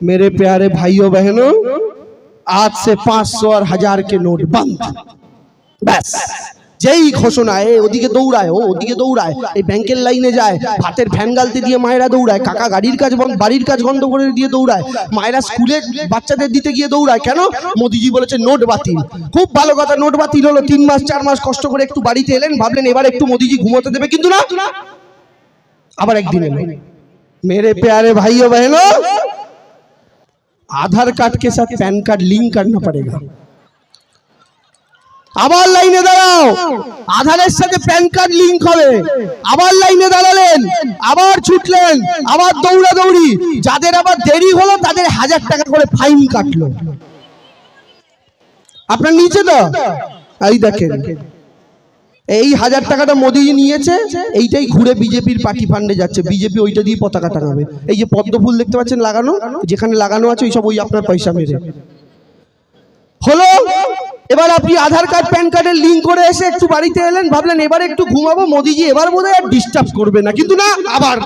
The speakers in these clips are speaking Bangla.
मेरे प्यारे भाइयों बहनों आज से पांच सौ और हजार के नोट बंद ব্যাস যেই ঘোষণা এ ওদিকে দৌড়ায় ও ওদিকে দৌড়ায় এই ব্যাংকের লাইনে যায় ভাতের ফ্যান গালতে দিয়ে মায়েরা দৌড়ায় কাকা গাড়ির কাজ বন্ধ বাড়ির কাজ বন্ধ করে দিয়ে দৌড়ায় মায়েরা স্কুলে বাচ্চাদের দিতে গিয়ে দৌড়ায় কেন মোদিজি বলেছে নোট বাতিল খুব ভালো কথা নোট বাতিল হলো তিন মাস চার মাস কষ্ট করে একটু বাড়িতে এলেন ভাবলেন এবার একটু মোদিজি ঘুমোতে দেবে কিন্তু না আবার একদিন এলো मेरे प्यारे भाइयों बहनों आधार कार्ड के साथ पैन कार्ड लिंक करना पड़ेगा আবার লাইনে দাঁড়াও আধারের সাথে প্যান কার্ড লিংক হবে আবার লাইনে দাঁড়ালেন আবার ছুটলেন আবার দৌড়া দৌড়ি যাদের আবার দেরি হলো তাদের হাজার টাকা করে ফাইন কাটলো আপনার নিচে তো এই দেখেন এই হাজার টাকাটা মোদি নিয়েছে, এইটাই ঘুরে বিজেপির পার্টি ফান্ডে যাচ্ছে। বিজেপি ওইটা দিয়ে পতাকা টাঙাবে। এই যে পদ্ম ফুল দেখতে পাচ্ছেন লাগানো, যেখানে লাগানো আছে ওই সব ওই আপনার পয়সা মেরে। হলো? এবার আপনি আধার কার্ড, প্যান কার্ডের লিঙ্ক করে এসে একটু বাড়িতে এলেন, ভাবলেন এবার একটু ঘুমাবো, মোদিজি এবার বোধ আর ডিস্টার্ব করবে না। কিন্তু না, আবার।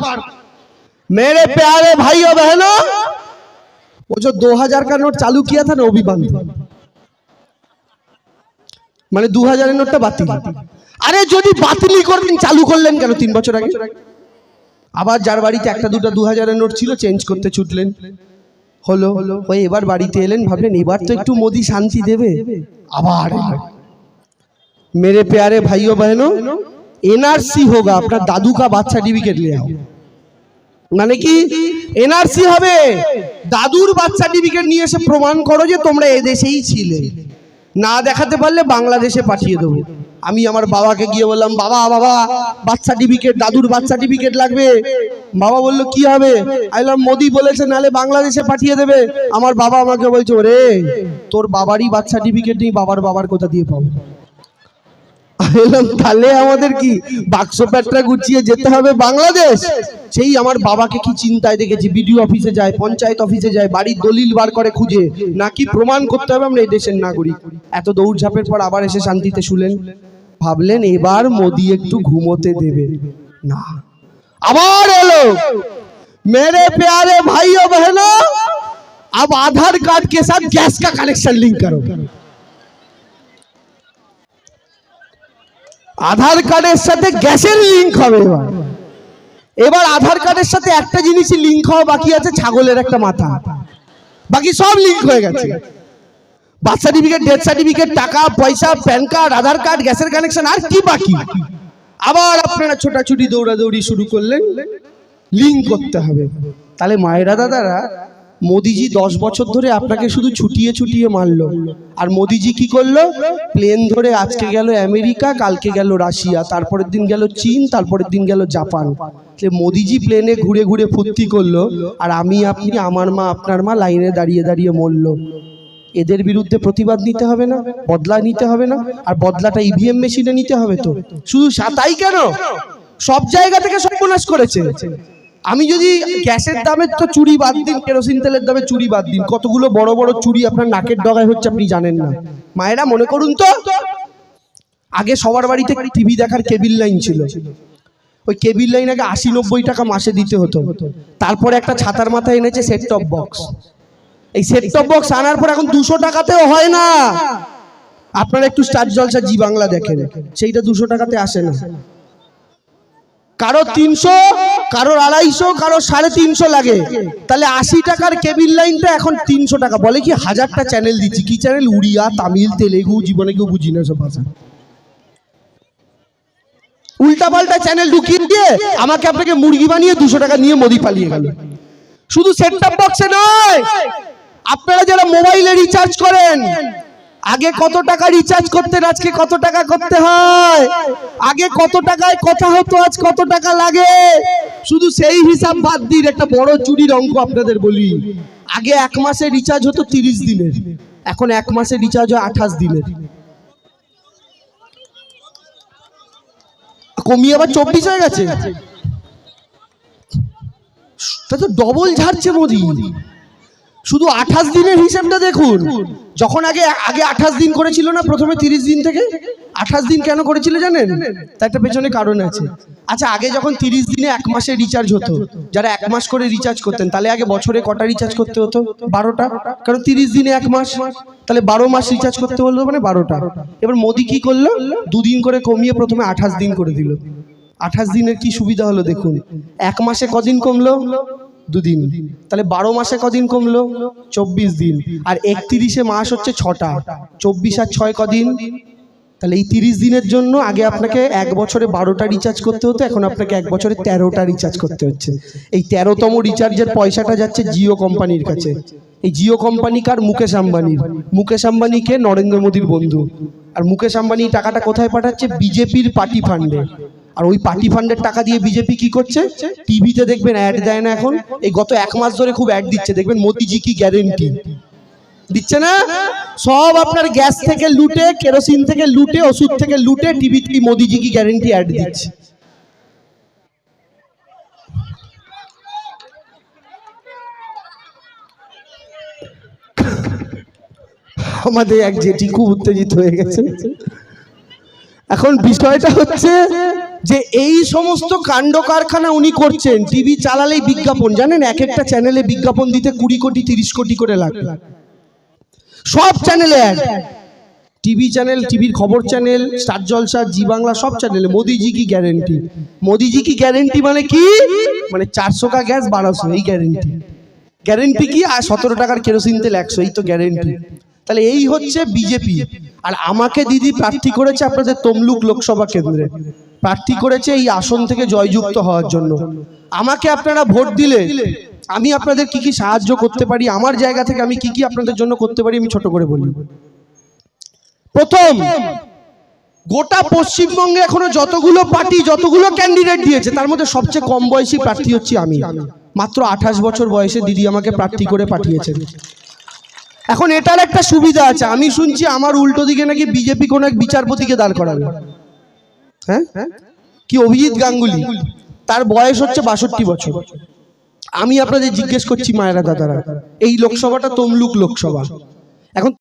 মেরে প্যারে ভাই ও বহন ও যে দু হাজার কা নোট চালু কিয়া থা না অভিবান্ধ মানে দু হাজারের নোটটা বাতিল। আরে যদি বাতিলি করেন, চালু করলেন কেন তিন বছর আগে? আবার যার বাড়িতে একটা দুটো দু হাজারের নোট ছিল, চেঞ্জ করতে ছুটলেন। হলো ওই এবার বাড়িতে এলেন, ভাবলেন এবার তো একটু মোদি শান্তি দেবে। আবার মেরে পেয়ারে ভাইও বহেন এনআরসি হোক, আপনার দাদু কা বাচ্চা ডিবিকেট নিয়ে মানে কি? এনআরসি হবে। দাদুর বাচ্চা ডিবিকেট নিয়ে এসে প্রমাণ করো যে তোমরা এদেশেই ছিলে। না দেখাতে পারলে বাংলাদেশে পাঠিয়ে দেবো। আমি আমার বাবাকে গিয়ে বললাম, বাবা বাবা বার্থ সার্টিফিকেট দাদুর বার্থ সার্টিফিকেট লাগবে? বাবা বলল, কি হবে? আইলাম মোদি বলেছে, নালে বাংলাদেশে পাঠিয়ে দেবে। আমার বাবা আমাকে বলছে, ওরে, তোর বাবারই বার্থ সার্টিফিকেট নেই, বাবার বাবার কোথা দিয়ে পাবো? তাহলে আমাদের কি বাক্স প্যাটরা গুছিয়ে যেতে হবে বাংলাদেশ? সেই আমার বাবাকে কি চিন্তায় দেখেছি, বিডিও অফিসে যায়, পঞ্চায়েত অফিসে যায়, বাড়ির দলিল বার করে খুঁজে, নাকি প্রমাণ করতে হবে আমরা এই দেশের নাগরিক? এত দৌড়ঝাঁপের পর আবার এসে শান্তিতে শুলেন। ভাবলেন এবার মোদি একটু ঘুমোতে দেবে না আবার এলো मेरे प्यारे भाइयों बहनों अब आधार कार्ड के साथ गैस का कनेक्शन लिंक करो আধার কার্ডের সাথে গ্যাসের লিংক হবে এবার এবার আধার কার্ডের সাথে একটা জিনিসই লিংক হওয়া বাকি আছে ছাগলের একটা মাথা বাকি সব লিংক হয়ে গেছে বার্থ সার্টিফিকেট ডেথ সার্টিফিকেট টাকা, পয়সা, প্যান কার্ড, আধার কার্ড, গ্যাসের কানেকশন আর কি বাকি? আবার আপনারা ছোটাছুটি, দৌড়াদৌড়ি শুরু করলেন। লিঙ্ক করতে হবে। তাহলে মায়েরা, দাদারা, মোদিজি দশ বছর ধরে আপনাকে শুধু ছুটিয়ে ছুটিয়ে মারলো। আর মোদিজি কি করল? প্লেন ধরে আজকে গেল আমেরিকা, কালকে গেল রাশিয়া, তারপরের দিন গেল চীন, তারপরের দিন গেল জাপান। মোদিজি প্লেনে ঘুরে ঘুরে ফুর্তি করল, আর আমি, আপনি, আমার মা, আপনার মা লাইনে দাঁড়িয়ে দাঁড়িয়ে মরলো। এদের বিরুদ্ধে প্রতিবাদ নিতে হবে না, বদলা নিতে হবে না, আর বদলাটা ইভিএম মেশিনে নিতে হবে তো। শুধু সাতাই কেন? সব জায়গা থেকে সর্বনাশ করেছে। আমি যদি গ্যাসের দামের তো চুরি বাদ দিন, কেরোসিন তেলের দামে চুরি বাদ দিন, কতগুলো বড় বড় চুরি আপনার নাকের ডগায় হচ্ছে আপনি জানেন না। মায়েরা, মনে করুন তো, আগে সবার বাড়িতে টিভি দেখার কেবিল লাইন ছিল। ওই কেবিল লাইন আগে আশি নব্বই টাকা মাসে দিতে হতো। তারপরে একটা ছাতার মাথায় এনেছে সেট টপ বক্স এই সেট টপ বক্স আনার পর এখন দুশো টাকাতেও হয় না। আপনারা একটু স্টার জলসা জি বাংলা দেখেন, সেইটা দুশো টাকাতে আসে না। কারও তিনশো, কারোর আড়াইশো কারও সাড়ে তিনশো লাগে। তাহলে আশি টাকার কেবিল লাইনটা এখন তিনশো টাকা। বলে কি হাজারটা চ্যানেল দিচ্ছি? কি চ্যানেল উড়িয়া, তামিল, তেলেগু, জীবনে কেউ বুঝি না সব ভাষা উল্টা পাল্টা চ্যানেল ঢুকিয়ে দিয়ে আমাকে আপনাকে মুরগি বানিয়ে দুশো টাকা নিয়ে মোদি পালিয়ে গেল। শুধু সেট টপ বক্সে নয় আপনারা যারা মোবাইলে রিচার্জ করেন, আগে কত টাকা রিচার্জ করতেন, আজকে কত টাকা করতে হয়? আগে কত টাকায় কথা হতো, আজ কত টাকা লাগে? শুধু সেই হিসাব বাদ দিন একটা বড় চুরির অঙ্ক আপনাদের বলি। আগে এক মাসে রিচার্জ হতো তিরিশ দিনের, এখন এক মাসে রিচার্জ হয় আঠাশ দিনের। কমিয়ে আবার চব্বিশ হয়ে গেছে? তা তো ডবল ঝাড়ছে মোদি। শুধু আঠাশ দিনের হিসাবটা দেখুন। যখন আগে আগে আঠাশ দিন করেছিল না প্রথমে তিরিশ দিন থেকে? আঠাশ দিন কেন করেছিল জানেন? তার একটা পেছনে কারণ আছে। আচ্ছা আগে যখন তিরিশ দিনে এক মাসে রিচার্জ হতো, যারা এক মাস করে রিচার্জ করতেন, তাহলে আগে বছরে কটা রিচার্জ করতে হতো? বারোটা? কারণ তিরিশ দিনে এক মাস। তাহলে বারো মাস রিচার্জ করতে হলো মানে বারোটা। এবার মোদি কি করল? দুদিন করে কমিয়ে প্রথমে আঠাশ দিন করে দিল। আঠাশ দিনের কি সুবিধা হলো দেখুন। এক মাসে কদিন কমলো? দুদিন। তাহলে বারো মাসে কদিন কমলো? চব্বিশ দিন। আর একত্রিশে মাস হচ্ছে ছটা। চব্বিশ আর ছয় কদিন? তাহলে এই তিরিশ দিনের জন্য আগে আপনাকে এক বছরে বারোটা রিচার্জ করতে হতো, এখন আপনাকে এক বছরে তেরোটা রিচার্জ করতে হচ্ছে। এই তেরোতম রিচার্জের পয়সাটা যাচ্ছে জিও কোম্পানির কাছে। এই জিও কোম্পানি কার? মুকেশ আম্বানির। মুকেশ আম্বানিকে নরেন্দ্র মোদীর বন্ধু। আর মুকেশ আম্বানি টাকাটা কোথায় পাঠাচ্ছে? বিজেপির পার্টি ফান্ডে। আর ওই পার্টি ফান্ডের টাকা দিয়ে বিজেপি কি করছে? টিভিতে দেখবেন অ্যাড দেয় না এখন। এই গত এক মাস ধরে খুব অ্যাড দিচ্ছে। দেখবেন মোদিজি কি গ্যারেন্টি দিচ্ছে না? সব আপনার গ্যাস থেকে লুটে, কেরোসিন থেকে লুটে, ওষুধ থেকে লুটে টিভিতে মোদিজি কি গ্যারেন্টি অ্যাড দিচ্ছে? আমাদের এক জেঠি খুব উত্তেজিত হয়ে গেছে। এখন বিষয়টা হচ্ছে যে এই সমস্ত কাণ্ড কারখানা উনি করছেন, টিভি চালালেই বিজ্ঞাপন, জানেন? এক একটা চ্যানেলে বিজ্ঞাপন দিতে কুড়ি কোটি, তিরিশ কোটি করে লাগবে। সব চ্যানেলে টিভি চ্যানেল টিভির খবর channel star Jalsha, Zee Bangla, সব চ্যানেলে মোদিজি কি গ্যারেন্টি মোদিজি কি গ্যারেন্টি মানে কি? মানে চারশো কা গ্যাস বারোশো, এই গ্যারেন্টি গ্যারেন্টি কি? আর সতেরো টাকার কেরোসিন তেল একশো, এই তো গ্যারেন্টি তাহলে এই হচ্ছে বিজেপি। আর আমাকে দিদি প্রার্থী করেছে আপনাদের তমলুক লোকসভা কেন্দ্রে। প্রার্থী করেছে এই আসন থেকে জয়যুক্ত হওয়ার জন্য। আমাকে আপনারা ভোট দিলে আমি আপনাদের কি কি সাহায্য করতে পারি, আমার জায়গা থেকে আমি কি কি আপনাদের জন্য করতে পারি আমি ছোট করে বলি। প্রথম, গোটা পশ্চিমবঙ্গে এখনও যতগুলো পার্টি, যতগুলো ক্যান্ডিডেট দিয়েছে, তার মধ্যে সবচেয়ে কম বয়সী প্রার্থী হচ্ছি আমি। মাত্র আঠাশ বছর বয়সে দিদি আমাকে প্রার্থী করে পাঠিয়েছেন। এখন এটার একটা সুবিধা আছে, আমি শুনছি আমার উল্টো দিকে নাকি বিজেপি কোনো এক বিচারপতিকে দাঁড় করাবে। হ্যাঁ? কি অভিজিৎ গাঙ্গুলি? তার বয়স হচ্ছে বাষট্টি বছর। আমি আপনাদের জিজ্ঞেস করছি মায়েরা দাদারা, এই লোকসভাটা তমলুক লোকসভা। এখন